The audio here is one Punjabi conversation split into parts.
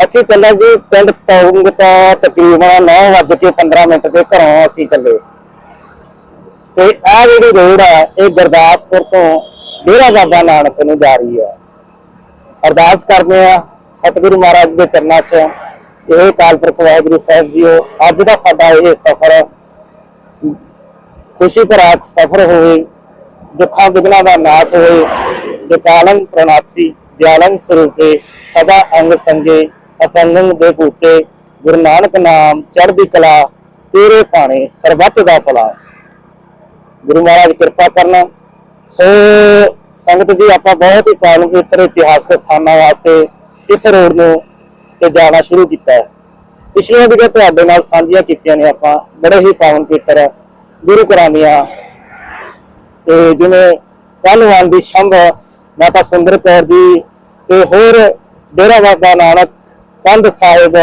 ਅਸੀਂ ਚੱਲੇ ਜੀ, ਪਿੰਡ ਪੌਂਗ ਤੋਂ ਤਕਰੀਬਨ 9:15 ਮਿੰਟ ਦੇ ਘਰੋਂ ਅਸੀਂ ਚੱਲੇ। ਤੇ ਇਹ ਜਿਹੜੀ ਰੋਡ ਹੈ ਇਹ ਗੁਰਦਾਸਪੁਰ ਤੋਂ ਡੇਰਾ ਬਾਬਾ ਨਾਨਕ ਨੂੰ ਜਾ ਰਹੀ ਹੈ ਅਰਦਾਸ ਕਰਦੇ ਆ, ਸਤਿਗੁਰੂ ਮਹਾਰਾਜ ਦੇ ਚਰਨਾਂ 'ਚ ਇਹ ਕਾਲ ਪੁਰਖ ਵਾਹਿਗੁਰੂ ਸਾਹਿਬ ਜੀਓ, ਅੱਜ ਦਾ ਸਾਡਾ ਇਹ ਸਫ਼ਰ ਖੁਸ਼ੀ ਭਰਾ ਸਫ਼ਰ ਹੋਵੇ, ਦੁੱਖਾਂ ਵਿਗਨਾਂ ਦਾ ਨਾਸ ਹੋਵੇ ਵਿਕਾਲੰ ਪ੍ਰਣਾਸੀ ਦਿਆਲੰ ਸਰੂਪੇ, ਸਦਾ ਅੰਗ ਸੰਗੇ ਅਪੰਗੰ ਦੇ ਭੂਤੇ ਗੁਰੂ ਨਾਨਕ ਨਾਮ ਚੜ੍ਹਦੀ ਕਲਾ, ਤੇਰੇ ਭਾਣੇ ਸਰਬੱਤ ਦਾ ਭਲਾ। ਗੁਰੂ ਮਹਾਰਾਜ ਕਿਰਪਾ ਕਰਨਾ। ਸੋ ਸੰਗਤ ਜੀ, ਆਪਾਂ ਬਹੁਤ ਹੀ ਪਾਵਨ ਪਵਿੱਤਰ ਇਤਿਹਾਸਕ ਸਥਾਨਾਂ ਵਾਸਤੇ ਇਸ ਰੋਡ ਨੂੰ ਤੇ ਜਾਣਾ ਸ਼ੁਰੂ ਕੀਤਾ ਹੈ। ਪਿਛਲੀਆਂ ਵੀਡੀਓ ਤੁਹਾਡੇ ਨਾਲ ਸਾਂਝੀਆਂ ਕੀਤੀਆਂ ਨੇ, ਆਪਾਂ ਬੜੇ ਹੀ ਪਾਵਨ ਪਵਿੱਤਰ ਗੁਰੂ ਘਰਾਂ ਦੀਆਂ ਤੇ ਜਿਵੇਂ ਪਹਿਲਵਾਨ ਦੀ ਸ਼ੰਭ ਮਾਤਾ ਸੁੰਦਰ ਕੌਰ ਜੀ ਤੇ ਹੋਰ ਡੇਰਾ ਬਾਬਾ ਨਾਨਕ ਕੰਧ ਸਾਹਿਬ,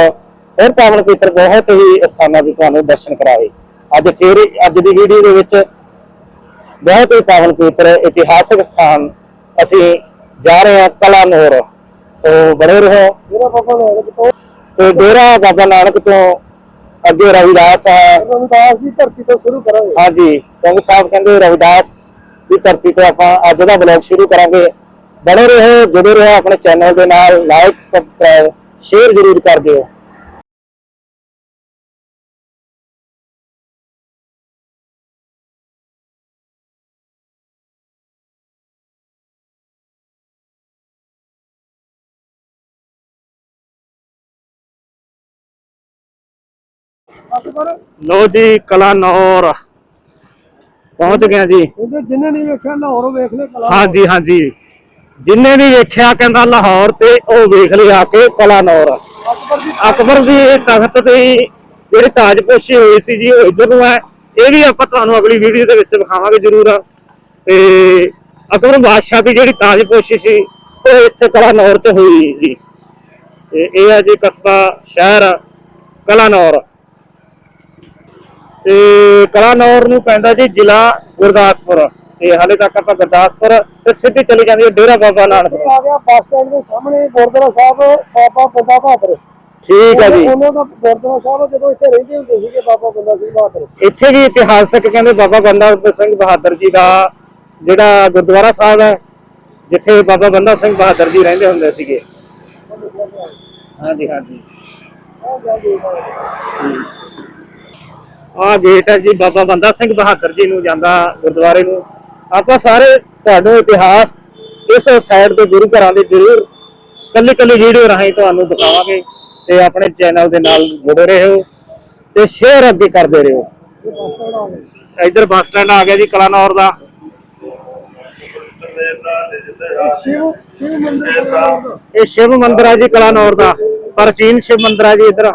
ਹੋਰ ਪਾਵਨ ਪਵਿੱਤਰ ਬਹੁਤ ਹੀ ਸਥਾਨਾਂ ਦੀ ਤੁਹਾਨੂੰ ਦਰਸ਼ਨ ਕਰਾਏ। ਅੱਜ ਫੇਰ ਅੱਜ ਦੀ ਵੀਡੀਓ ਦੇ ਵਿੱਚ ਬਹੁਤ ਹੀ ਪਾਵਨ ਪਵਿੱਤਰ ਇਤਿਹਾਸਕ ਸਥਾਨ ਅਸੀਂ ਜਾ ਰਹੇ ਹਾਂ ਕਲਾਨੌਰ। ਸੋ ਬੜੇ ਰਹੋ। ਮੇਰਾ ਬਾਬਾ ਨਾਨਕ ਤੋਂ ਤੇ ਡੇਰਾ ਬਾਬਾ ਨਾਨਕ ਤੋਂ ਅੱਗੇ ਰਵਿਦਾਸ ਹੈ। ਰਵਿਦਾਸ ਦੀ ਧਰਤੀ ਤੋਂ ਸ਼ੁਰੂ ਕਰਾਂਗੇ। ਹਾਂਜੀ ਕਿਉਂਕਿ ਸਾਹਿਬ ਕਹਿੰਦੇ ਰਵਿਦਾਸ ਦੀ ਧਰਤੀ ਤੋਂ ਆਪਾਂ ਅੱਜ ਦਾ ਬਲੌਗ ਸ਼ੁਰੂ ਕਰਾਂਗੇ। ਬਣੇ ਰਹੋ ਜੁੜੇ ਰਹੋ ਆਪਣੇ ਚੈਨਲ ਦੇ ਨਾਲ ਲਾਈਕ ਸਬਸਕ੍ਰਾਈਬ ਸ਼ੇਅਰ ਜ਼ਰੂਰ ਕਰ ਦਿਓ। ਲੋ ਜੀ ਕਲਾਨੌਰ ਪਹੁੰਚ ਗਏ ਜੀ। ਉਹਦੇ ਜਿੰਨੇ ਨਹੀਂ ਵੇਖਿਆ ਲਾਹੌਰ ਵੇਖ ਲੈ ਕਲਾ ਹਾਂਜੀ ਹਾਂਜੀ। ਜਿੰਨੇ ਵੀ ਵੇਖਿਆ ਕਹਿੰਦਾ ਲਾਹੌਰ ਤੇ ਉਹ ਵੇਖ ਲਿਆ ਕੇ ਕਲਾਨੌਰ ਅਕਬਰ ਦੀ ਤਖਤ ਤੇ ਜਿਹੜੀ ਤਾਜਪੋਸ਼ੀ ਹੋਈ ਸੀ ਜੀ ਉਹ ਇੱਧਰ ਨੂੰ ਹੈ। ਇਹ ਵੀ ਆਪਾਂ ਤੁਹਾਨੂੰ ਅਗਲੀ ਵੀਡੀਓ ਦੇ ਵਿੱਚ ਵਿਖਾਵਾਂਗੇ ਜ਼ਰੂਰ। ਤੇ ਅਕਬਰ ਬਾਦਸ਼ਾਹ ਦੀ ਜਿਹੜੀ ਤਾਜਪੋਸ਼ੀ ਸੀ ਉਹ ਇੱਥੇ ਕਲਾਨੌਰ 'ਚ ਹੋਈ ਤੇ ਇਹ ਹੈ ਜੀ ਕਸਬਾ ਸ਼ਹਿਰ ਕਲਾਨੌਰ ਤੇ ਕਲਾਨੌਰ ਨੂੰ ਪੈਂਦਾ ਜੀ ਜ਼ਿਲ੍ਹਾ ਗੁਰਦਾਸਪੁਰ। ਤੇ ਹਾਲੇ ਤੱਕ ਆਪਾਂ ਗੁਰਦਾਸਪੁਰ ਤੇ ਸਿੱਧੀ ਚਲੀ ਜਾਂਦੀ ਹੈ ਡੇਰਾ ਬਾਬਾ ਨਾਨਕ ਆ ਗਿਆ ਬੱਸ ਸਟੈਂਡ ਦੇ ਸਾਹਮਣੇ ਗੁਰਦੁਆਰਾ ਸਾਹਿਬ ਬਾਬਾ ਬੰਦਾ ਬਹਾਦਰ। ਠੀਕ ਹੈ ਜੀ। ਉਹਨਾਂ ਦਾ ਗੁਰਦੁਆਰਾ ਸਾਹਿਬ ਜਦੋਂ ਇੱਥੇ ਰਹਿੰਦੇ ਹੁੰਦੇ ਸੀਗੇ ਬਾਬਾ ਬੰਦਾ ਸਿੰਘ ਬਹਾਦਰ। ਇੱਥੇ ਵੀ ਇਤਿਹਾਸਕ ਕਹਿੰਦੇ ਬਾਬਾ ਬੰਦਾ ਸਿੰਘ ਬਹਾਦਰ ਜੀ ਦਾ ਜਿਹੜਾ ਗੁਰਦੁਆਰਾ ਸਾਹਿਬ ਹੈ ਜਿੱਥੇ ਬਾਬਾ ਬੰਦਾ ਸਿੰਘ ਬਹਾਦਰ ਜੀ ਰਹਿੰਦੇ ਹੁੰਦੇ ਸੀਗੇ। ਹਾਂਜੀ ਹਾਂਜੀ। ਆਹ ਗੇਟ ਹੈ ਜੀ ਬਾਬਾ ਬੰਦਾ ਸਿੰਘ ਬਹਾਦਰ ਜੀ ਨੂੰ ਜਾਂਦਾ ਗੁਰਦੁਆਰੇ ਨੂੰ। ਆਪਾਂ ਸਾਰੇ ਤੁਹਾਨੂੰ ਇਤਿਹਾਸ ਇਸ ਸਾਈਡ ਦੇ ਗੁਰੂ ਘਰਾਂ ਦੇ ਜ਼ਰੂਰ ਕੱਲੀ ਕੱਲੀ ਵੀਡੀਓ ਰਾਹੀਂ ਤੁਹਾਨੂੰ ਦਿਖਾਵਾਂਗੇ ਤੇ ਆਪਣੇ ਚੈਨਲ ਦੇ ਨਾਲ ਜੁੜੇ ਰਹੋ ਤੇ ਸ਼ੇਅਰ ਅੱਗੇ ਕਰਦੇ ਰਹੋ। ਆ ਇੱਧਰ ਬੱਸ ਸਟੈਂਡ ਆ ਗਿਆ ਜੀ ਕਲਾਨੌਰ ਦਾ। ਇਹ ਸ਼ਿਵ ਮੰਦਿਰ ਹੈ ਜੀ ਕਲਾਨੌਰ ਦਾ। ਪ੍ਰਾਚੀਨ ਸ਼ਿਵ ਮੰਦਿਰ ਹੈ ਜੀ ਇੱਧਰ।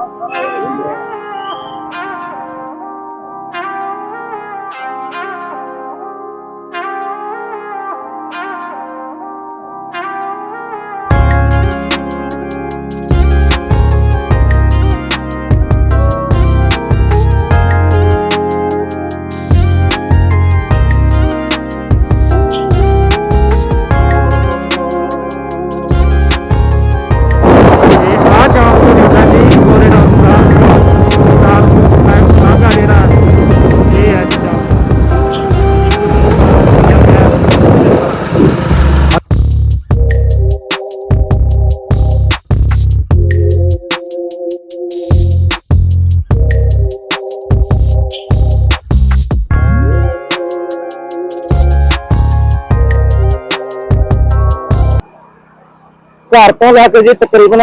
ਘਰ ਤੋਂ ਲੈ ਕੇ ਜੀ ਤਕਰੀਬਨ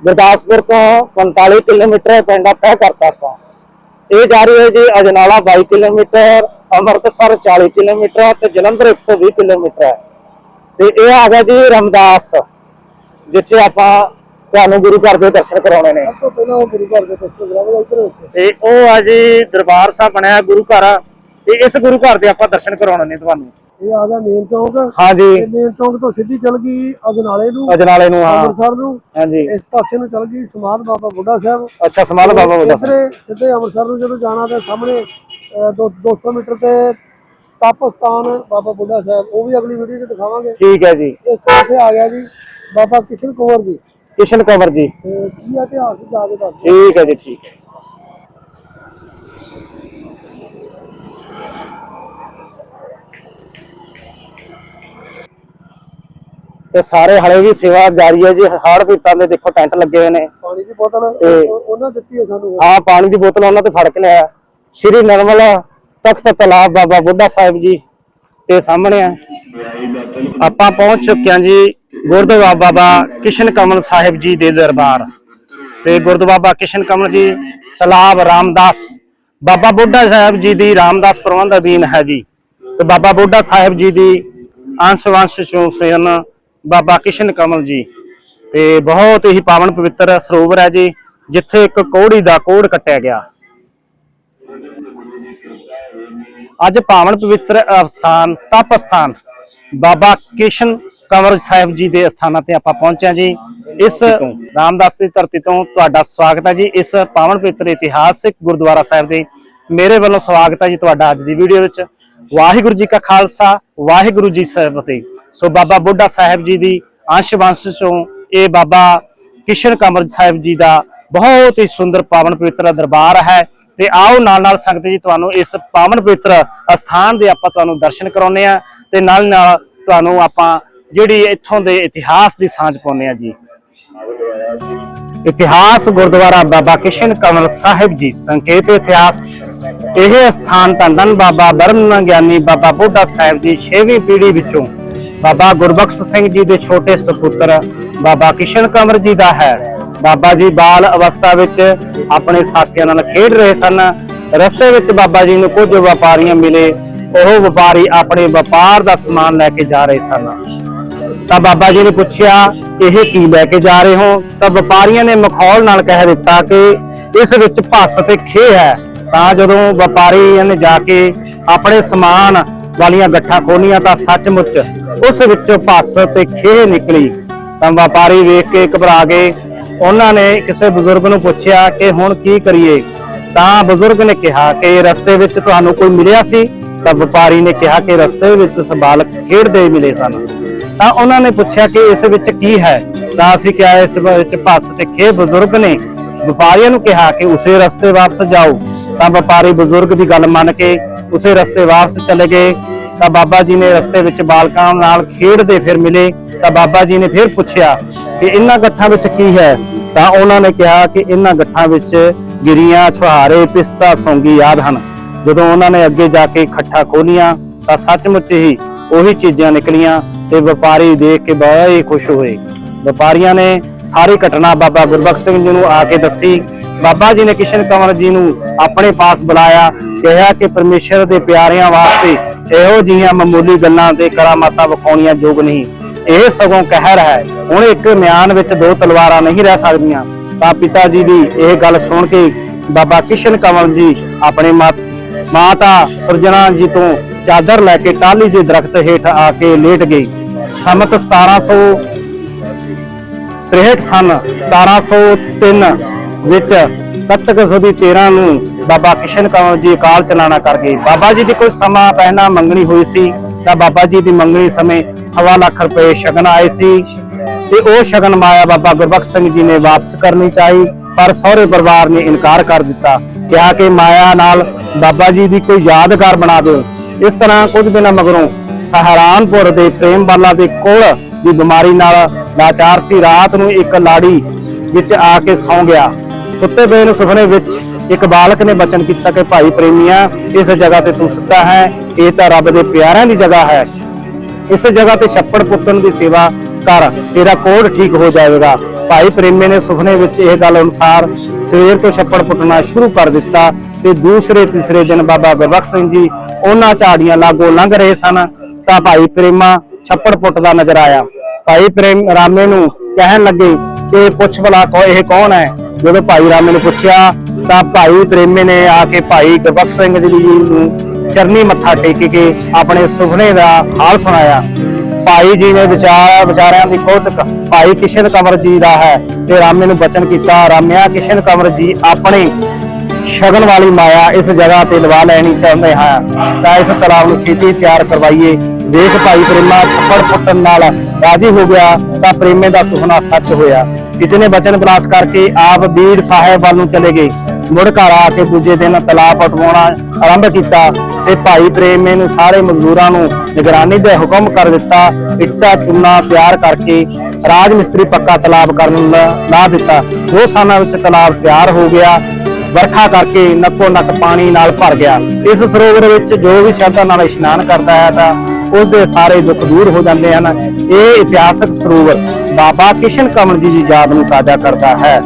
ਗੁਰਦਾਸਪੁਰ ਤੋਂ 45 ਕਿਲੋਮੀਟਰ ਪਿੰਡ ਤੈਅ ਕਰਤਾ ਆਪਾਂ ਇਹ ਜਾ ਰਹੀ ਹੈ ਜੀ ਅਜਨਾਲਾ 22 ਕਿਲੋਮੀਟਰ ਅੰਮ੍ਰਿਤਸਰ 40 ਕਿਲੋਮੀਟਰ ਤੇ ਜਲੰਧਰ 120 ਕਿਲੋਮੀਟਰ ਹੈ। ਤੇ ਇਹ ਆ ਗਿਆ ਜੀ ਰਮਦਾਸ ਜਿੱਥੇ ਆਪਾਂ ਤੁਹਾਨੂੰ ਗੁਰੂ ਘਰ ਦੇ ਦਰਸ਼ਨ ਕਰਾਉਣੇ ਨੇ। ਤੋਂ ਤੇ ਉਹ ਆ ਜੀ ਦਰਬਾਰ ਸਾਹਿਬ ਬਣਿਆ ਗੁਰੂ ਘਰ। ਤੇ ਇਸ ਗੁਰੂ ਘਰ ਦੇ ਆਪਾਂ ਦਰਸ਼ਨ ਕਰਾਉਣੇ ਨੇ ਤੁਹਾਨੂੰ। ਇਹ ਆ ਗਿਆ ਮੇਨ ਚੌਂਕ। ਹਾਂਜੀ। ਮੇਨ ਚੌਂਕ ਤੋਂ ਸਿੱਧੀ ਚੱਲ ਗਈ ਅਜਨਾਲੇ ਨੂੰ। ਅਜਨਾਲੇ ਨੂੰ ਹਾਂ। ਅੰਮ੍ਰਿਤਸਰ ਨੂੰ। ਹਾਂਜੀ। ਇਸ ਪਾਸੇ ਨੂੰ ਚੱਲ ਗਈ ਸਮਾਧ ਬਾਬਾ ਬੁੱਢਾ ਸਾਹਿਬ। ਅੱਛਾ ਸਮਾਲ ਬਾਬਾ ਵੱਡਾ ਸਾਹਿਬ। ਸਿੱਧੇ ਅੰਮ੍ਰਿਤਸਰ ਨੂੰ ਜਦੋਂ ਜਾਣਾ ਤੇ ਸਾਹਮਣੇ ਅਹ, ਦੋ 200 ਮੀਟਰ ਤੇ ਤਪ ਸਥਾਨ ਬਾਬਾ ਬੁੱਢਾ ਸਾਹਿਬ। ਉਹ ਵੀ ਅਗਲੀ ਵੀਡੀਓ 'ਚ ਦਿਖਾਵਾਂਗੇ। ਠੀਕ ਹੈ ਜੀ। ਇਸ ਪਾਸੇ ਆ ਗਿਆ ਜੀ ਬਾਬਾ ਕਿਸ਼ਨ ਕੁੰਵਰ ਜੀ। ਕਿਸ਼ਨ ਕੁੰਵਰ ਜੀ। ਕੀ ਇਤਿਹਾਸ ਜਾ ਕੇ ਦੱਸਦੇ ਠੀਕ ਹੈ ਜੀ ਠੀਕ ਹੈ। ਤੇ ਸਾਰੇ ਹਲੇ ਵੀ ਸੇਵਾ ਜਾਰੀ ਹੈ ਜੀ ਹੜ ਪੀਤਾਂ ਦੇ ਦੇਖੋ ਟੈਂਟ ਲੱਗੇ ਹੋਏ ਨੇ। ਪਾਣੀ ਦੀ ਬੋਤਲ ਉਹਨਾਂ ਦਿੱਤੀ ਹੈ ਸਾਨੂੰ। ਆ ਪਾਣੀ ਦੀ ਬੋਤਲ ਉਹਨਾਂ ਤੇ ਫੜ ਕੇ ਲਿਆ ਸ਼੍ਰੀ ਨਰਮਲ ਤਖਤ ਤਲਾਬ ਬਾਬਾ ਬੁੱਢਾ ਸਾਹਿਬ ਜੀ ਤੇ ਸਾਹਮਣੇ ਆ। ਆਪਾਂ ਪਹੁੰਚ ਚੁੱਕੇ ਹਾਂ ਜੀ ਗੁਰਦੁਆਰਾ ਬਾਬਾ ਕਿਸ਼ਨ ਕਮਲ ਸਾਹਿਬ ਜੀ ਦੇ ਦਰਬਾਰ। ਤੇ ਗੁਰਦੁਆਰਾ ਬਾਬਾ ਕਿਸ਼ਨ ਕਮਲ ਜੀ ਤਲਾਬ ਰਾਮਦਾਸ ਬਾਬਾ ਬੁੱਢਾ ਸਾਹਿਬ ਜੀ ਦੀ ਰਾਮਦਾਸ ਪ੍ਰਬੰਧ ਅਧੀਨ ਹੈ ਜੀ। ਤੇ ਬਾਬਾ ਬੁੱਢਾ ਸਾਹਿਬ ਜੀ ਦੀ ਅੰਸ਼ ਵੰਸ਼ ਚੋਂ ਸਨ ਬਾਬਾ ਕਿਸ਼ਨ ਕਮਲ ਜੀ। ਤੇ ਬਹੁਤ ਹੀ ਪਾਵਨ ਪਵਿੱਤਰ ਸਰੋਵਰ ਹੈ ਜੀ ਜਿੱਥੇ ਇੱਕ ਕੋੜੀ ਦਾ ਕੋੜ ਕੱਟਿਆ ਗਿਆ। ਅੱਜ ਪਾਵਨ ਪਵਿੱਤਰ ਅਸਥਾਨ ਤਪ ਸਥਾਨ ਬਾਬਾ ਕਿਸ਼ਨ ਕੰਵਰ ਸਾਹਿਬ ਜੀ ਦੇ ਅਸਥਾਨਾਂ ਤੇ ਆਪਾਂ ਪਹੁੰਚੇ ਹਾਂ ਜੀ। ਇਸ ਰਾਮਦਾਸ ਦੀ ਧਰਤੀ ਤੋਂ ਤੁਹਾਡਾ ਸਵਾਗਤ ਹੈ ਜੀ। ਇਸ ਪਾਵਨ ਪਵਿੱਤਰ ਇਤਿਹਾਸਿਕ ਗੁਰਦੁਆਰਾ ਸਾਹਿਬ ਦੇ ਮੇਰੇ ਵੱਲੋਂ ਸਵਾਗਤ ਹੈ ਜੀ ਤੁਹਾਡਾ ਅੱਜ ਦੀ ਵੀਡੀਓ ਵਿੱਚ। ਵਾਹਿਗੁਰੂ ਜੀ ਕਾ ਖਾਲਸਾ, ਵਾਹਿਗੁਰੂ ਜੀ ਸਾਹਿਬ ਸੋ ਬਾਬਾ ਬੁੱਢਾ ਸਾਹਿਬ ਜੀ ਦੀ ਅੰਸ਼ ਵੰਸ਼ ਚੋਂ ਇਹ ਬਾਬਾ ਕਿਸ਼ਨ ਕੰਵਰ ਸਾਹਿਬ ਜੀ ਦਾ ਬਹੁਤ ਹੀ ਸੁੰਦਰ ਪਾਵਨ ਪਵਿੱਤਰ ਦਰਬਾਰ ਹੈ। ਤੇ ਆਓ ਨਾਲ ਨਾਲ ਸੰਗਤ ਜੀ, ਤੁਹਾਨੂੰ ਇਸ ਪਾਵਨ ਪਵਿੱਤਰ ਅਸਥਾਨ ਦੇ ਆਪਾਂ ਤੁਹਾਨੂੰ ਦਰਸ਼ਨ ਕਰਾਉਨੇ ਆ ਤੇ ਨਾਲ ਨਾਲ ਤੁਹਾਨੂੰ ਆਪਾਂ ਜਿਹੜੀ ਇੱਥੋਂ ਦੇ ਇਤਿਹਾਸ ਦੀ ਸਾਂਝ ਪਾਉਨੇ ਆ ਜੀ। ਇਤਿਹਾਸ ਗੁਰਦੁਆਰਾ ਬਾਬਾ ਕਿਸ਼ਨ ਕਮਲ ਸਾਹਿਬ ਜੀ ਸੰਕੇਤ ਇਤਿਹਾਸ। ਇਹ ਸਥਾਨ ਧੰਨ ਧੰਨ ਬਾਬਾ ਬ੍ਰਹਮ ਗਿਆਨੀ ਬਾਬਾ ਬੁੱਢਾ ਸਾਹਿਬ ਜੀ 6ਵੀਂ ਪੀੜ੍ਹੀ ਵਿੱਚੋਂ ਬਾਬਾ ਗੁਰਬਖਸ਼ ਸਿੰਘ ਜੀ ਦੇ ਛੋਟੇ ਸੁਪੁੱਤਰ ਬਾਬਾ ਕਿਸ਼ਨ ਕੰਵਰ ਜੀ ਦਾ ਹੈ। ਬਾਬਾ ਜੀ ਬਾਲ ਅਵਸਥਾ ਵਿੱਚ ਆਪਣੇ ਸਾਥੀਆਂ ਨਾਲ ਖੇਡ ਰਹੇ ਸਨ। ਰਸਤੇ ਵਿੱਚ ਬਾਬਾ ਜੀ ਨੂੰ ਕੁਝ ਵਪਾਰੀਆਂ ਮਿਲੇ। ਉਹ ਵਪਾਰੀ ਆਪਣੇ ਵਪਾਰ ਦਾ ਸਮਾਨ ਲੈ ਕੇ ਜਾ ਰਹੇ ਸਨ। ਤਾਂ ਬਾਬਾ ਜੀ ਨੇ ਪੁੱਛਿਆ, ਇਹ ਕੀ ਲੈ ਕੇ ਜਾ ਰਹੇ ਹੋ? ਤਾਂ ਵਪਾਰੀਆਂ ਨੇ ਮਖੌਲ ਨਾਲ ਕਹਿ ਦਿੱਤਾ ਕਿ, ਇਸ ਵਿੱਚ ਭੱਸ ਤੇ ਖੇ ਹੈ। ਤਾਂ ਜਦੋਂ ਵਪਾਰੀਆਂ ਨੇ ਜਾ ਕੇ ਆਪਣੇ ਸਮਾਨ ਵਾਲੀਆਂ ਗੱਠਾਂ ਖੋਲੀਆਂ ਤਾਂ ਸੱਚਮੁੱਚ ਉਸ ਵਿੱਚੋਂ ਭੱਸ ਤੇ ਖੇ ਨਿਕਲੀ। ਤਾਂ ਵਪਾਰੀ ਵੇਖ ਕੇ ਘਬਰਾ ਗਏ। ਉਹਨਾਂ ਨੇ ਕਿਸੇ ਬਜ਼ੁਰਗ ਨੂੰ ਪੁੱਛਿਆ ਕਿ ਹੁਣ ਕੀ ਕਰੀਏ? ਤਾਂ ਬਜ਼ੁਰਗ ਨੇ ਕਿਹਾ ਕਿ ਰਸਤੇ ਵਿੱਚ ਤੁਹਾਨੂੰ ਕੋਈ ਮਿਲਿਆ ਸੀ? ਤਾਂ ਵਪਾਰੀ ਨੇ ਕਿਹਾ ਕਿ ਰਸਤੇ ਵਿੱਚ ਸਬਾਲਕ ਖੇਡਦੇ ਮਿਲੇ ਸਨ। ਤਾਂ ਉਹਨਾਂ ਨੇ ਪੁੱਛਿਆ ਕਿ ਇਸ ਵਿੱਚ ਕੀ ਹੈ? ਤਾਂ ਅਸੀਂ ਕਿਹਾ, ਇਸ ਵਿੱਚ ਭੱਸ ਤੇ ਖੇ ਬਜ਼ੁਰਗ ਨੇ। ਵਪਾਰੀਆਂ ਨੂੰ ਕਿਹਾ ਕਿ ਉਸੇ ਰਸਤੇ ਵਾਪਸ ਜਾਓ। ਤਾਂ ਵਪਾਰੀ ਬਜ਼ੁਰਗ ਦੀ ਗੱਲ ਮੰਨ ਕੇ ਉਸੇ ਰਸਤੇ ਵਾਪਸ ਚਲੇ ਗਏ। ਤਾਂ ਬਾਬਾ ਜੀ ਨੇ ਰਸਤੇ ਵਿੱਚ ਬਾਲਕਾਂ ਨਾਲ ਖੇਡਦੇ ਫਿਰ ਮਿਲੇ। ਤਾਂ ਬਾਬਾ ਜੀ ਨੇ ਫਿਰ ਪੁੱਛਿਆ ਕਿ ਇਹਨਾਂ ਗੱਠਾਂ ਵਿੱਚ ਕੀ ਹੈ? ਤਾਂ ਉਹਨਾਂ ਨੇ ਕਿਹਾ ਕਿ ਇਹਨਾਂ ਗੱਠਾਂ ਵਿੱਚ ਗਿਰੀਆਂ, ਛੁਹਾਰੇ, ਪਿਸਤਾ ਸੌਂਗੀ ਯਾਦ ਹਨ। ਜਦੋਂ ਉਹਨਾਂ ਨੇ ਅੱਗੇ ਜਾ ਕੇ ਖੱਠਾ ਖੋਲੀਆਂ ਤਾਂ ਸੱਚਮੁੱਚ ਹੀ ਉਹੀ ਚੀਜ਼ਾਂ ਨਿਕਲੀਆਂ ਤੇ ਵਪਾਰੀ ਦੇਖ ਕੇ ਬੜਾ ਹੀ ਖੁਸ਼ ਹੋਏ। ਵਪਾਰੀਆਂ ਨੇ ਸਾਰੀ ਘਟਨਾ ਬਾਬਾ ਗੁਰਬਖਸ਼ ਸਿੰਘ ਜੀ ਨੂੰ ਆ ਕੇ ਦੱਸੀ। ਬਾਬਾ ਜੀ ਨੇ ਕਿਸ਼ਨ ਕੰਵਰ ਜੀ ਨੂੰ ਆਪਣੇ ਪਾਸ ਬੁਲਾਇਆ, ਕਿਹਾ ਕਿ ਪਰਮੇਸ਼ਰ ਦੇ ਪਿਆਰਿਆਂ ਵਾਸਤੇ ਇਹੋ ਜਿਹੀਆਂ ਮਾਮੂਲੀ ਗੱਲਾਂ ਤੇ ਕਰਾਮਾਤਾਂ ਵਿਖਾਉਣੀਆਂ ਯੋਗ ਨਹੀਂ। ਇਹ ਸਗੋਂ ਕਹਿਰ ਹੈ, ਹੁਣ ਇੱਕ ਮਿਆਨ ਵਿੱਚ ਦੋ ਤਲਵਾਰਾਂ ਨਹੀਂ ਰਹਿ ਸਕਦੀਆਂ। ਤਾਂ ਪਿਤਾ ਜੀ ਦੀ ਇਹ ਗੱਲ ਸੁਣ ਕੇ ਬਾਬਾ ਕਿਸ਼ਨ ਕੰਵਰ ਜੀ ਆਪਣੇ ਮਾਤ ਮਾਤਾ ਸੁਰਜਣਾ ਜੀ ਤੋਂ ਚਾਦਰ ਲੈ ਕੇ ਟਾਹਲੀ ਦੇ ਦਰਖਤ ਹੇਠ ਆ ਕੇ ਲੇਟ ਗਈ ਸਮਤ 1700 63 ਸਨ 1703 ਵਿੱਚ ਕੱਤਕ ਸੁਦੀ 13 ਨੂੰ ਬਾਬਾ ਕਿਸ਼ਨ ਕੰਵਰ ਜੀ ਅਕਾਲ ਚਲਾਣਾ ਕਰ ਗਏ। ਬਾਬਾ ਜੀ ਦੀ ਕੋਈ ਸਮਾਂ ਪਹਿਲਾਂ ਮੰਗਣੀ ਹੋਈ ਸੀ, ਤਾਂ ਬਾਬਾ ਜੀ ਦੀ ਮੰਗਣੀ ਸਮੇਂ ਸਵਾ ਲੱਖ ਰੁਪਏ ਸ਼ਗਨ ਆਏ ਸੀ ਤੇ ਉਹ ਸ਼ਗਨ ਮਾਇਆ ਬਾਬਾ ਗੁਰਬਖਸ਼ ਸਿੰਘ ਜੀ ਨੇ ਵਾਪਸ ਕਰਨੀ ਚਾਹੀ, ਪਰ ਸਹੁਰੇ ਪਰਿਵਾਰ ਨੇ ਇਨਕਾਰ ਕਰ ਦਿੱਤਾ। ਕਿਹਾ ਕਿ ਮਾਇਆ ਨਾਲ ਬਾਬਾ ਜੀ ਦੀ ਕੋਈ ਯਾਦਗਾਰ ਬਣਾ ਦਿਓ। ਇਸ ਤਰ੍ਹਾਂ ਕੁਝ ਦਿਨਾਂ ਮਗਰੋਂ ਸਹਾਰਾਨਪੁਰ ਦੇ ਪ੍ਰੇਮ ਬਾਲਾ ਦੇ ਕੋਲ ਦੀ ਬਿਮਾਰੀ ਨਾਲ ਲਾਚਾਰ ਸੀ। ਰਾਤ ਨੂੰ ਇੱਕ ਲਾੜੀ ਵਿੱਚ ਆ ਕੇ ਸੌਂ ਗਿਆ। ਸੁੱਤੇ ਪਏ ਨੂੰ ਸੁਪਨੇ ਵਿੱਚ, ਇੱਕ ਬਾਲਕ ਨੇ ਬਚਨ ਕੀਤਾ ਕਿ ਭਾਈ ਪ੍ਰੇਮੀਆਂ, ਇਸ ਜਗ੍ਹਾ ਤੇ ਤੂੰ ਸੁੱਤਾ ਹੈ, ਇਹ ਤਾਂ ਰੱਬ ਦੇ ਪਿਆਰਿਆਂ ਦੀ ਜਗ੍ਹਾ ਹੈ। ਇਸ ਜਗ੍ਹਾ ਤੇ ਛੱਪੜ ਪੁੱਟਣ ਦੀ ਸੇਵਾ ਕਰ, ਤੇਰਾ ਕੋੜ ਠੀਕ ਹੋ ਜਾਵੇਗਾ। ਭਾਈ ਪ੍ਰੇਮੀ ਨੇ ਸੁਪਨੇ ਵਿੱਚ ਇਹ ਗੱਲ ਅਨੁਸਾਰ ਸਵੇਰ ਤੋਂ ਛੱਪੜ ਪੁੱਟਣਾ ਸ਼ੁਰੂ ਕਰ ਦਿੱਤਾ ਤੇ ਦੂਸਰੇ ਤੀਸਰੇ ਦਿਨ ਬਾਬਾ ਗੁਰਬਖਸ਼ ਸਿੰਘ ਜੀ ਉਹਨਾਂ ਝਾੜੀਆਂ ਲਾਗੋ ਲੰਘ ਰਹੇ ਸਨ, ਤਾਂ ਭਾਈ ਪ੍ਰੇਮਾ ਛੱਪੜ ਪੁੱਟਦਾ ਨਜ਼ਰ ਆਇਆ। ਭਾਈ ਪ੍ਰੇਮ ਰਾਮੇ ਨੂੰ ਕਹਿਣ ਲੱਗੇ ਕਿ ਪੁੱਛ ਭਲਾ ਕੋ, ਇਹ ਕੌਣ ਹੈ? ਜਦੋਂ ਭਾਈ ਰਾਮੇ ਨੇ ਪੁੱਛਿਆ, ਤਾਂ ਭਾਈ ਪ੍ਰੇਮੇ ਨੇ ਆ ਕੇ ਭਾਈ ਗੁਰਬਖਸ਼ ਸਿੰਘ ਜੀ ਨੂੰ ਚਰਨੀ ਮੱਥਾ ਟੇਕ ਕੇ ਆਪਣੇ ਸੁਪਨੇ ਦਾ ਹਾਲ ਸੁਣਾਇਆ। ਭਾਈ ਜੀ ਨੇ ਵਿਚਾਰ, ਵਿਚਾਰਿਆਂ ਦੀ ਕੌਤਕ, ਭਾਈ ਕਿਸ਼ਨ ਕੰਵਰ ਜੀ ਦਾ ਹੈ ਤੇ ਰਾਮੇ ਨੂੰ ਬਚਨ ਕੀਤਾ ਰਾਮਿਆ ਕਿਸ਼ਨ ਕੰਵਰ ਜੀ ਆਪਣੇ ਸ਼ਗਨ ਵਾਲੀ ਮਾਇਆ ਇਸ ਜਗ੍ਹਾ ਤੇ ਲਵਾ ਲੈਣੀ ਚਾਹੁੰਦੇ ਹਾਂ। ਤਾਂ ਇਸ ਤਲਾਬ ਨੂੰ ਛੇਤੀ ਤਿਆਰ ਕਰਵਾਈਏ। ਵੇਖ ਭਾਈ ਪ੍ਰੇਮਾ, ਛੱਪੜ ਫੁੱਟਣ ਨਾਲ ਰਾਜੀ ਹੋ ਗਿਆ ਤਾਂ ਪ੍ਰੇਮੇ ਦਾ ਸੁਪਨਾ ਸੱਚ ਹੋਇਆ। ਇਤਨੇ ਬਚਨ ਬਲਾਸ ਕਰਕੇ ਆਪ ਬੀੜ ਸਾਹਿਬ ਵੱਲ ਨੂੰ ਚਲੇ ਗਏ। ਮੁੜ ਘਰ ਆ ਕੇ ਦੂਜੇ ਦਿਨ ਤਲਾਬ ਪਟਵਾਉਣਾ ਆਰੰਭ ਕੀਤਾ ਤੇ ਭਾਈ ਪ੍ਰੇਮੇ ਨੂੰ ਸਾਰੇ ਮਜ਼ਦੂਰਾਂ ਨੂੰ ਨਿਗਰਾਨੀ ਦੇ ਹੁਕਮ ਕਰ ਦਿੱਤਾ। ਇੱਟਾ, ਚੂਨਾ ਤਿਆਰ ਕਰਕੇ ਰਾਜ ਮਿਸਤਰੀ ਪੱਕਾ ਤਲਾਬ ਕਰਨ ਲਾ ਦਿੱਤਾ। ਦੋ ਸਾਲਾਂ ਵਿੱਚ ਤਲਾਬ ਤਿਆਰ ਹੋ ਗਿਆ। ਵਰਖਾ ਕਰਕੇ ਨੱਕੋ ਨੱਕ ਪਾਣੀ ਨਾਲ ਭਰ ਗਿਆ। ਇਸ ਸਰੋਵਰ ਵਿੱਚ ਜੋ ਵੀ ਸ਼ਰਧਾ ਨਾਲ ਇਸ਼ਨਾਨ ਕਰਦਾ ਹੈ ਤਾਂ ਉਸ ਦੇ ਸਾਰੇ ਦੁੱਖ ਦੂਰ ਹੋ ਜਾਂਦੇ ਹਨ। ਇਹ ਇਤਿਹਾਸਕ ਸਰੋਵਰ ਬਾਬਾ ਕਿਸ਼ਨ ਕਮਲ ਜੀ ਦੀ ਯਾਦ ਨੂੰ ਤਾਜ਼ਾ ਕਰਦਾ ਹੈ।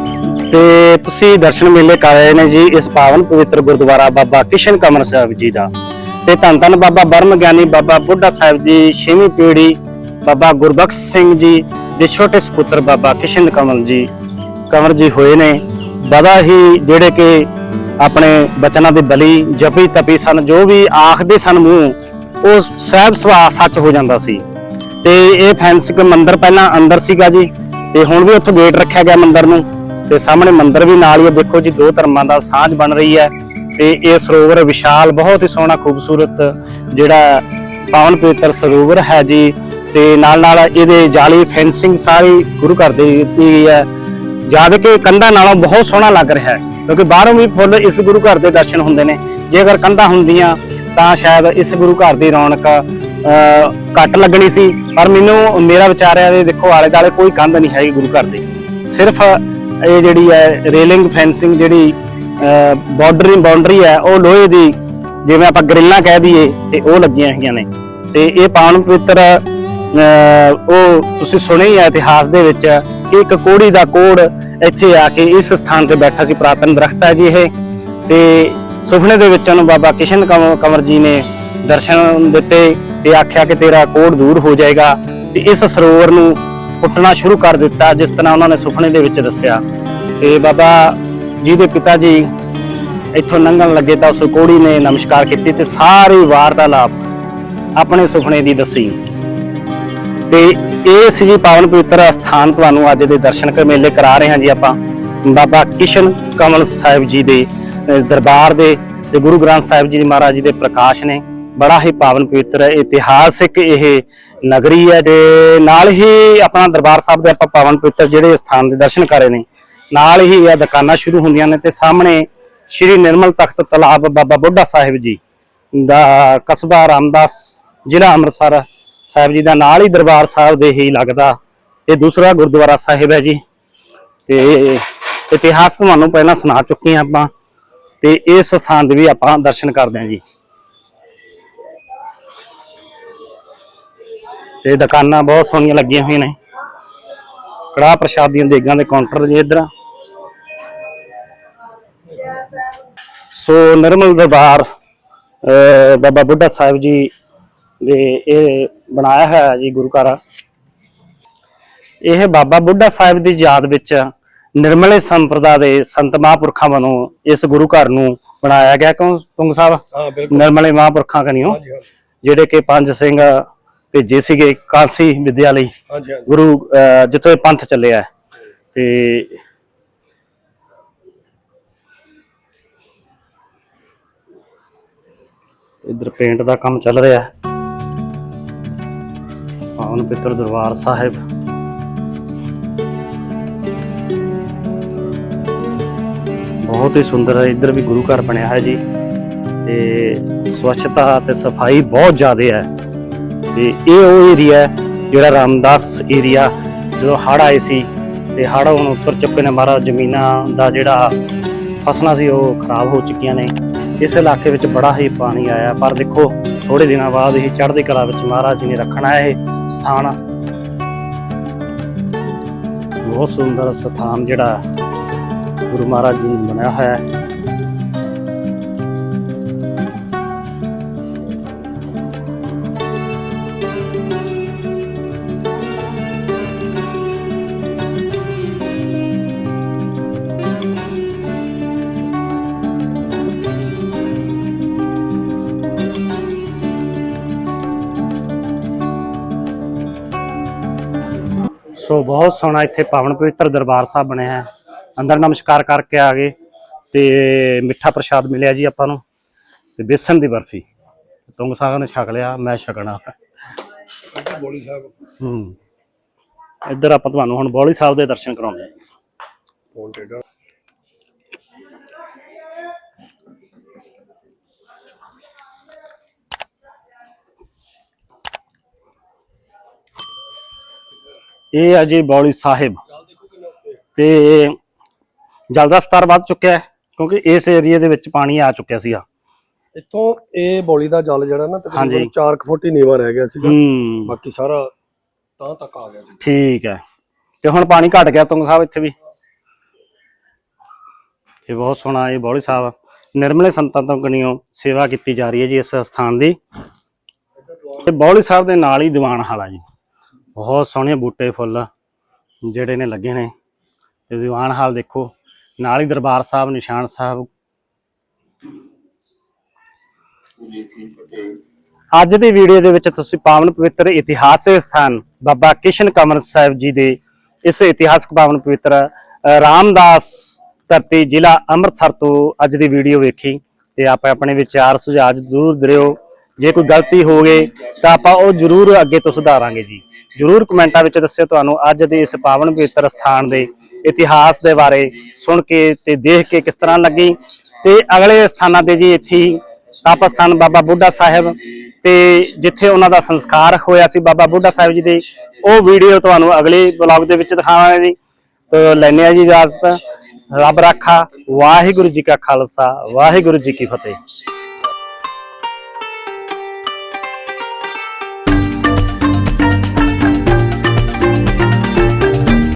ਤੇ ਤੁਸੀਂ ਦਰਸ਼ਨ ਮੇਲੇ ਕਰ ਰਹੇ ਨੇ ਜੀ, ਇਸ ਪਾਵਨ ਪਵਿੱਤਰ ਗੁਰਦੁਆਰਾ ਬਾਬਾ ਕਿਸ਼ਨ ਕਮਲ ਸਾਹਿਬ ਜੀ ਦਾ। ਤੇ ਧੰਨ ਧੰਨ ਬਾਬਾ ਬਰਮ ਗਿਆਨੀ, ਬਾਬਾ ਬੁੱਢਾ ਸਾਹਿਬ ਜੀ, ਛੇਵੀਂ ਪੀੜ੍ਹੀ, ਬਾਬਾ ਗੁਰਬਖਸ਼ ਸਿੰਘ ਜੀ, ਦੇ ਛੋਟੇ ਸੁਪੁੱਤਰ ਬਾਬਾ ਕਿਸ਼ਨ ਕਮਲ ਜੀ। ਕੰਵਰ ਜੀ ਹੋਏ ਨੇ। ਬੜਾ ਹੀ ਜਿਹੜੇ ਕਿ ਆਪਣੇ ਬਚਨਾਂ ਦੇ ਬਲੀ ਜਪੀ ਤਪੀ ਸਨ, ਜੋ ਵੀ ਆਖਦੇ ਸਨ ਮੂੰਹ, ਉਹ ਸਹਿਬ ਸੁਭਾਅ ਸੱਚ ਹੋ ਜਾਂਦਾ ਸੀ। ਤੇ ਇਹ ਫੈਂਸਿਕ ਮੰਦਿਰ ਪਹਿਲਾਂ ਅੰਦਰ ਸੀਗਾ ਜੀ, ਤੇ ਹੁਣ ਵੀ ਉੱਥੇ ਗੇਟ ਰੱਖਿਆ ਗਿਆ ਮੰਦਿਰ ਨੂੰ। ਤੇ ਸਾਹਮਣੇ ਮੰਦਿਰ ਵੀ ਨਾਲ ਹੀ ਹੈ ਦੇਖੋ ਜੀ, ਦੋ ਧਰਮਾਂ ਦਾ ਸਾਂਝ ਬਣ ਰਹੀ ਹੈ। ਤੇ ਇਹ ਸਰੋਵਰ ਵਿਸ਼ਾਲ, ਬਹੁਤ ਹੀ ਸੋਹਣਾ, ਖੂਬਸੂਰਤ ਜਿਹੜਾ ਪਾਵਨ ਪਵਿੱਤਰ ਸਰੋਵਰ ਹੈ ਜੀ। ਤੇ ਨਾਲ ਨਾਲ ਇਹਦੇ ਜਾਲੀ ਫੈਂਸਿੰਗ ਸਾਰੀ ਗੁਰੂ ਘਰ ਦੇ ਦਿੱਤੀ ਗਈ ਹੈ। ਜਦ ਕਿ ਕੰਧਾਂ ਨਾਲੋਂ ਬਹੁਤ ਸੋਹਣਾ ਲੱਗ ਰਿਹਾ ਹੈ, ਕਿਉਂਕਿ ਬਾਹਰੋਂ ਵੀ ਫੁੱਲ ਇਸ ਗੁਰੂ ਘਰ ਦੇ ਦਰਸ਼ਨ ਹੁੰਦੇ ਨੇ। ਜੇਕਰ ਕੰਧਾਂ ਹੁੰਦੀਆਂ, ਤਾਂ ਸ਼ਾਇਦ ਇਸ ਗੁਰੂ ਘਰ ਦੀ ਰੌਣਕ ਘੱਟ ਲੱਗਣੀ ਸੀ। ਪਰ ਮੈਨੂੰ, ਮੇਰਾ ਵਿਚਾਰ ਹੈ ਵੀ ਦੇਖੋ ਆਲੇ ਦਾਲੇ ਕੋਈ ਕੰਧ ਨਹੀਂ ਹੈਗੀ ਗੁਰੂ ਘਰ ਦੀ। ਸਿਰਫ ਇਹ ਜਿਹੜੀ ਹੈ, ਰੇਲਿੰਗ ਫੈਂਸਿੰਗ ਜਿਹੜੀ ਬਾਰਡਰਿੰਗ ਬਾਉਂਡਰੀ ਹੈ, ਉਹ ਲੋਹੇ ਦੀ, ਜਿਵੇਂ ਆਪਾਂ ਗਰਿੱਲਾਂ ਕਹਿ ਦਈਏ, ਤੇ ਉਹ ਲੱਗੀਆਂ ਹੈਗੀਆਂ ਨੇ। ਤੇ ਇਹ ਪਾਵਨ ਪਵਿੱਤਰ ਉਹ ਤੁਸੀਂ ਸੁਣਿਆ ਹੀ ਹੈ ਇਤਿਹਾਸ ਦੇ ਵਿੱਚ ਇੱਕ ਕੋੜੀ ਦਾ ਕੋੜ ਇੱਥੇ ਆ ਕੇ ਇਸ ਸਥਾਨ ਤੇ ਬੈਠਾ ਸੀ ਪ੍ਰਾਤਨ ਦਰਖਤ ਹੈ ਜੀ ਇਹ। ਤੇ ਸੁਪਨੇ ਦੇ ਵਿੱਚ ਉਹਨੂੰ ਬਾਬਾ ਕਿਸ਼ਨ ਕੰਵਰ ਜੀ ਨੇ ਦਰਸ਼ਨ ਦਿੱਤੇ ਤੇ ਆਖਿਆ ਕਿ ਤੇਰਾ ਕੋੜ ਦੂਰ ਹੋ ਜਾਏਗਾ ਤੇ ਇਸ ਸਰੋਵਰ ਨੂੰ ਪੁੱਟਣਾ ਸ਼ੁਰੂ ਕਰ ਦਿੱਤਾ, ਜਿਸ ਤਰ੍ਹਾਂ ਉਹਨਾਂ ਨੇ ਸੁਪਨੇ ਦੇ ਵਿੱਚ ਦੱਸਿਆ। ਤੇ ਬਾਬਾ ਜੀ ਦੇ ਪਿਤਾ ਜੀ ਇੱਥੋਂ ਲੰਘਣ ਲੱਗੇ ਤਾਂ ਉਸ ਕੋੜੀ ਨੇ ਨਮਸਕਾਰ ਕੀਤੀ ਤੇ ਸਾਰੀ ਵਾਰਤਾਲਾਪ ਆਪਣੇ ਸੁਪਨੇ ਦੀ ਦੱਸੀ। ਤੇ ਇਹ ਸੀ ਜੀ ਪਾਵਨ ਪਵਿੱਤਰ ਸਥਾਨ ਤੁਹਾਨੂੰ ਅੱਜ ਦੇ ਦਰਸ਼ਨ ਕਰ ਮੇਲੇ ਕਰਾ ਰਹੇ ਹਾਂ ਜੀ ਆਪਾਂ। ਬਾਬਾ ਕਿਸ਼ਨ ਕਮਲ ਸਾਹਿਬ ਜੀ ਦੇ ਦਰਬਾਰ ਦੇ ਤੇ ਗੁਰੂ ਗ੍ਰੰਥ ਸਾਹਿਬ ਜੀ ਮਹਾਰਾਜ ਜੀ ਦੇ ਪ੍ਰਕਾਸ਼ ਨੇ। ਬੜਾ ਹੀ ਪਾਵਨ ਪਵਿੱਤਰ ਇਤਿਹਾਸਿਕ ਇਹ ਨਗਰੀ ਹੈ ਤੇ ਨਾਲ ਹੀ ਆਪਣਾ ਦਰਬਾਰ ਸਾਹਿਬ ਦੇ ਆਪਾਂ ਪਾਵਨ ਪਵਿੱਤਰ ਜਿਹੜੇ ਸਥਾਨ ਦੇ ਦਰਸ਼ਨ ਕਰੇ ਨੇ। ਨਾਲ ਹੀ ਇਹ ਦੁਕਾਨਾਂ ਸ਼ੁਰੂ ਹੁੰਦੀਆਂ ਨੇ ਤੇ ਸਾਹਮਣੇ ਸ਼੍ਰੀ ਨਿਰਮਲ ਤਖਤ ਤਲਾਬ ਬਾਬਾ ਬੁੱਢਾ ਸਾਹਿਬ ਜੀ ਦਾ ਕਸਬਾ ਰਾਮਦਾਸ, ਜ਼ਿਲ੍ਹਾ ਅੰਮ੍ਰਿਤਸਰ ਸਾਹਿਬ ਜੀ ਦਾ ਨਾਲ ਹੀ ਦਰਬਾਰ ਸਾਹਿਬ ਦੇ ਹੀ ਲੱਗਦਾ। ਇਹ ਦੂਸਰਾ ਗੁਰਦੁਆਰਾ ਸਾਹਿਬ ਹੈ ਜੀ। ਤੇ ਇਤਿਹਾਸ ਤੁਹਾਨੂੰ ਪਹਿਲਾਂ ਸੁਣਾ ਚੁੱਕੇ ਹਾਂ ਆਪਾਂ। ਤੇ ਇਸ ਸਥਾਨ ਦੇ ਵੀ ਆਪਾਂ ਦਰਸ਼ਨ ਕਰਦੇ ਹਾਂ ਜੀ। ਤੇ ਦੁਕਾਨਾਂ ਬਹੁਤ ਸੋਹਣੀਆਂ ਲੱਗੀਆਂ ਹੋਈਆਂ ਨੇ। ਕੜਾਹ ਪ੍ਰਸ਼ਾਦ ਦੀਆਂ ਦੇਗਾਂ ਦੇ ਕਾਊਂਟਰ ਜੀ ਇੱਧਰ। ਸੋ ਨਿਰਮਲ ਦਰਬਾਰ ਬਾਬਾ ਬੁੱਢਾ ਸਾਹਿਬ ਜੀ ਦੇ ਇਹ ਬਣਾਇਆ ਹੋਇਆ ਜੀ ਗੁਰੂ ਘਰ। ਇਹ ਬਾਬਾ ਬੁੱਢਾ ਸਾਹਿਬ ਦੀ ਯਾਦ ਵਿੱਚ ਨਿਰਮਲੇ ਸੰਪਰਦਾ ਦੇ ਸੰਤ ਮਹਾਂਪੁਰਖਾਂ ਵੱਲੋਂ ਇਸ ਗੁਰੂ ਘਰ ਨੂੰ ਬਣਾਇਆ ਗਿਆ। ਕਿਉਂ ਤੁੰਗ ਸਾਹਿਬ? ਹਾਂ ਬਿਲਕੁਲ। ਨਿਰਮਲੇ ਮਹਾਂਪੁਰਖਾਂ ਕਨੀਓ। ਜਿਹੜੇ ਕਿ ਪੰਜ ਸਿੰਘ ਭੇਜੇ ਸੀਗੇ ਕਾਂਸੀ ਵਿਦਿਆ ਲਈ। ਗੁਰੂ ਜਿੱਥੋਂ ਪੰਥ ਚੱਲਿਆ। ਤੇ ਇਧਰ ਪੇਂਟ ਦਾ ਕੰਮ ਚੱਲ ਰਿਹਾ ਹੈ। ਪਾਵਨ ਪਿੱਤਰ ਦਰਬਾਰ ਸਾਹਿਬ। ਬਹੁਤ ਹੀ ਸੁੰਦਰ ਹੈ, ਇੱਧਰ ਵੀ ਗੁਰੂ ਘਰ ਬਣਿਆ ਹੈ ਜੀ। ਤੇ ਸਵੱਛਤਾ ਤੇ ਸਫ਼ਾਈ ਬਹੁਤ ਜ਼ਿਆਦਾ ਹੈ। ਤੇ ਇਹ ਉਹ ਏਰੀਆ ਜਿਹੜਾ ਰਾਮਦਾਸ ਏਰੀਆ ਜਦੋਂ ਹੜ੍ਹ ਆਏ ਸੀ ਤੇ ਹੜ੍ਹ ਹੁਣ ਉੱਤਰ ਚੁੱਕੇ ਨੇ ਮਹਾਰਾਜ, ਜ਼ਮੀਨਾਂ ਦਾ ਜਿਹੜਾ ਫਸਲਾਂ ਸੀ ਉਹ ਖਰਾਬ ਹੋ ਚੁੱਕੀਆਂ ਨੇ। ਇਸ ਇਲਾਕੇ ਵਿੱਚ ਬੜਾ ਹੀ ਪਾਣੀ ਆਇਆ, ਪਰ ਦੇਖੋ ਥੋੜੇ ਦਿਨਾਂ ਬਾਅਦ ਹੀ ਚੜ੍ਹਦੀ ਕਲਾ ਵਿੱਚ ਮਹਾਰਾਜ ਜੀ ਨੇ ਰੱਖਣਾ ਇਹ। ਸਥਾਨ ਬਹੁਤ ਸੁੰਦਰ ਸਥਾਨ ਜਿਹੜਾ ਗੁਰੂ ਮਹਾਰਾਜ ਜੀ ਨੇ ਬਣਾਇਆ ਹੋਇਆ ਹੈ। ਸੋ ਬਹੁਤ ਸੋਹਣਾ ਇੱਥੇ ਪਾਵਨ ਪਵਿੱਤਰ ਦਰਬਾਰ ਸਾਹਿਬ ਬਣਿਆ ਹੈ। ਅੰਦਰ ਨਮਸਕਾਰ ਕਰਕੇ ਆ ਗਏ ਤੇ ਮਿੱਠਾ ਪ੍ਰਸ਼ਾਦ ਮਿਲਿਆ ਜੀ ਆਪਾਂ ਨੂੰ ਤੇ ਬੇਸਨ ਦੀ ਬਰਫੀ। ਤੁੰਗ ਸਾਹਿਬ ਨੇ ਛਕ ਲਿਆ, ਮੈਂ ਛਕਣਾ। ਬੋਲੀ ਸਾਹਿਬ ਹੂੰ। ਇੱਧਰ ਆਪਾਂ ਤੁਹਾਨੂੰ ਹੁਣ ਬੋਲੀ ਸਾਹਿਬ ਦੇ ਦਰਸ਼ਨ ਕਰਾਉਂਦੇ ਹਾਂ। ਇਹ ਹੈ ਜੀ ਬੌਲੀ ਸਾਹਿਬ। ਤੇ ਜਲ ਦਾ ਸਤਰ ਵੱਧ ਚੁੱਕਿਆ ਹੈ ਕਿਉਂਕਿ ਇਸ ਏਰੀਆ ਦੇ ਵਿੱਚ ਪਾਣੀ ਆ ਚੁੱਕਿਆ ਸੀਗਾ। ਇੱਥੋਂ ਇਹ ਬੋਲੀ ਦਾ ਜਲ ਜਿਹੜਾ ਨਾ। ਤਕਰੀਬਨ 4 ਫੁੱਟ ਹੀ ਨੀਵਾ ਰਹਿ ਗਿਆ ਸੀਗਾ। ਬਾਕੀ ਸਾਰਾ ਤਾਂ ਤੱਕ ਆ ਗਿਆ ਸੀ। ਠੀਕ ਹੈ। ਤੇ ਹੁਣ ਪਾਣੀ ਘਟ ਗਿਆ ਤੁੰਗ ਸਾਹਿਬ ਇੱਥੇ ਵੀ। ਇਹ ਬਹੁਤ ਸੋਹਣਾ ਇਹ ਬੌਲੀ ਸਾਹਿਬ ਨਿਰਮਲੇ ਸੰਤਾਂ ਤੋਂ ਗਣਿਓ ਸੇਵਾ ਕੀਤੀ ਜਾ ਰਹੀ ਹੈ ਜੀ ਇਸ ਸਥਾਨ ਦੀ। ਤੇ ਬੌਲੀ ਸਾਹਿਬ ਦੇ ਨਾਲ ਹੀ ਦੀਵਾਨ ਹਾਲ ਆ ਜੀ। ਬਹੁਤ ਸੋਹਣੇ ਬੂਟੇ ਫੁੱਲ ਜਿਹੜੇ ਨੇ ਲੱਗੇ ਨੇ। ਤੇ ਦੀਵਾਨ ਹਾਲ ਦੇਖੋ, ਨਾਲ ਹੀ ਦਰਬਾਰ ਸਾਹਿਬ, ਨਿਸ਼ਾਨ ਸਾਹਿਬ। ਅੱਜ ਦੀ ਵੀਡੀਓ ਦੇ ਵਿੱਚ ਤੁਸੀਂ ਪਾਵਨ ਪਵਿੱਤਰ ਇਤਿਹਾਸਕ ਸਥਾਨ ਬਾਬਾ ਕਿਸ਼ਨ ਕਮਰ ਸਾਹਿਬ ਜੀ ਦੇ ਇਸ ਇਤਿਹਾਸਕ ਪਾਵਨ ਪਵਿੱਤਰ ਰਾਮਦਾਸ ਧਰਤੀ ਜ਼ਿਲ੍ਹਾ ਅੰਮ੍ਰਿਤਸਰ ਤੋਂ ਅੱਜ ਦੀ ਵੀਡੀਓ ਵੇਖੀ ਤੇ ਆਪਾਂ ਆਪਣੇ ਵਿਚਾਰ, ਸੁਝਾਅ ਜ਼ਰੂਰ ਦਿਓ। ਜੇ ਕੋਈ ਗਲਤੀ ਹੋ ਗਈ ਤਾਂ ਆਪਾਂ ਉਹ ਜ਼ਰੂਰ ਅੱਗੇ ਤੋਂ ਸੁਧਾਰਾਂਗੇ ਜੀ। ਜ਼ਰੂਰ ਕਮੈਂਟਾਂ ਵਿੱਚ ਦੱਸਿਓ ਤੁਹਾਨੂੰ ਅੱਜ ਦੇ ਇਸ ਪਾਵਨ ਪਵਿੱਤਰ ਸਥਾਨ ਦੇ ਇਤਿਹਾਸ ਦੇ ਬਾਰੇ, ਸੁਣ ਕੇ ਤੇ ਦੇਖ ਕੇ ਕਿਸ ਤਰ੍ਹਾਂ ਲੱਗੀ। ਤੇ ਅਗਲੇ ਸਥਾਨਾਂ ਤੇ ਜੀ ਇੱਥੇ ਹੀ ਤਪ ਸਥਾਨ ਬਾਬਾ ਬੁੱਢਾ ਸਾਹਿਬ ਤੇ ਜਿੱਥੇ ਉਹਨਾਂ ਦਾ ਸੰਸਕਾਰ ਹੋਇਆ ਸੀ ਬਾਬਾ ਬੁੱਢਾ ਸਾਹਿਬ ਜੀ ਦੇ, ਉਹ ਵੀਡੀਓ ਤੁਹਾਨੂੰ ਅਗਲੇ ਬਲੌਗ ਦੇ ਵਿੱਚ ਦਿਖਾਵਾਂਗੇ ਜੀ। ਤੋ ਲੈਣੇ ਆ ਜੀ ਇਜਾਜ਼ਤ। ਰੱਬ ਰਾਖਾ, ਵਾਹਿਗੁਰੂ ਜੀ ਕਾ ਖਾਲਸਾ, ਵਾਹਿਗੁਰੂ ਜੀ ਕੀ ਫਤਿਹ।